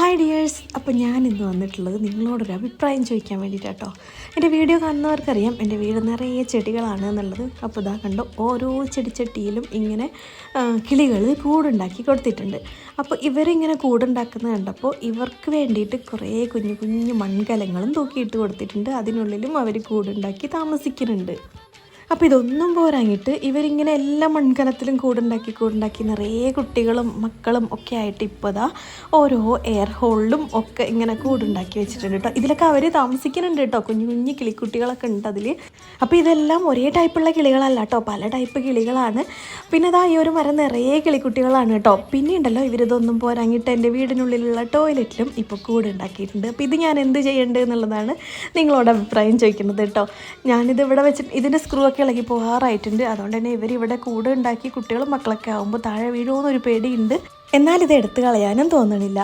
Hi dears അപ്പോൾ ഞാൻ ഇന്ന് വന്നിട്ടുള്ളത് നിങ്ങളോടൊരു അഭിപ്രായം ചോദിക്കാൻ വേണ്ടിയിട്ടാട്ടോ എന്റെ വീഡിയോ കാണുന്നവർക്കറിയാം എന്റെ വീട് നിറയെ ചെടികളാണ് എന്നുള്ളത്. അപ്പോൾ ഇതാ കണ്ടോ ഓരോ ചെടിച്ചട്ടിയിലും ഇങ്ങനെ കിളികൾ കൂടുണ്ടാക്കി കൊടുത്തിട്ടുണ്ട്. അപ്പോൾ ഇവരിങ്ങനെ കൂടുണ്ടാക്കുന്നത് കണ്ടപ്പോൾ ഇവർക്ക് വേണ്ടിയിട്ട് കുറേ കുഞ്ഞു കുഞ്ഞു മൺകലങ്ങളും തൂക്കിയിട്ട് കൊടുത്തിട്ടുണ്ട്. അതിനുള്ളിലും അവർ കൂടുണ്ടാക്കി താമസിക്കുന്നുണ്ട്. അപ്പോൾ ഇതൊന്നും പോരാങ്ങിട്ട് ഇവരിങ്ങനെ എല്ലാ മൺകലത്തിലും കൂടുണ്ടാക്കി കൂടുണ്ടാക്കി നിറയെ കുട്ടികളും മക്കളും ഒക്കെ ആയിട്ട് ഇപ്പോൾ ഇതാ ഓരോ എയർ ഹോളിലും ഒക്കെ ഇങ്ങനെ കൂടുണ്ടാക്കി വെച്ചിട്ടുണ്ട് കേട്ടോ ഇതിലൊക്കെ അവർ താമസിക്കുന്നുണ്ട് കേട്ടോ കുഞ്ഞു കുഞ്ഞു കിളിക്കുട്ടികളൊക്കെ ഉണ്ട് അതിൽ അപ്പോൾ ഇതെല്ലാം ഒരേ ടൈപ്പുള്ള കിളികളല്ല കേട്ടോ പല ടൈപ്പ് കിളികളാണ്. പിന്നെ അതാ ഈ ഒരു മരം നിറയെ കിളിക്കുട്ടികളാണ് കേട്ടോ പിന്നെ ഉണ്ടല്ലോ ഇവരിതൊന്നും പോരാങ്ങിട്ട് എന്റെ വീടിനുള്ളിലുള്ള ടോയ്ലറ്റിലും ഇപ്പോൾ കൂടുണ്ടാക്കിയിട്ടുണ്ട്. അപ്പോൾ ഇത് ഞാൻ എന്ത് ചെയ്യേണ്ടത് എന്നുള്ളതാണ് നിങ്ങളോട് അഭിപ്രായം ചോദിക്കുന്നത് കേട്ടോ ഞാനിത് ഇവിടെ വെച്ചിട്ട് ഇതിന്റെ സ്ക്രൂ ഒക്കെ ഇളകി പോകാറായിട്ടുണ്ട്. അതുകൊണ്ട് തന്നെ ഇവർ ഇവിടെ കൂട് ഉണ്ടാക്കി കുട്ടികളും മക്കളൊക്കെ ആകുമ്പോൾ താഴെ വീഴുമെന്നൊരു പേടിയുണ്ട്. എന്നാൽ ഇത് എടുത്തു കളയാനും തോന്നണില്ല.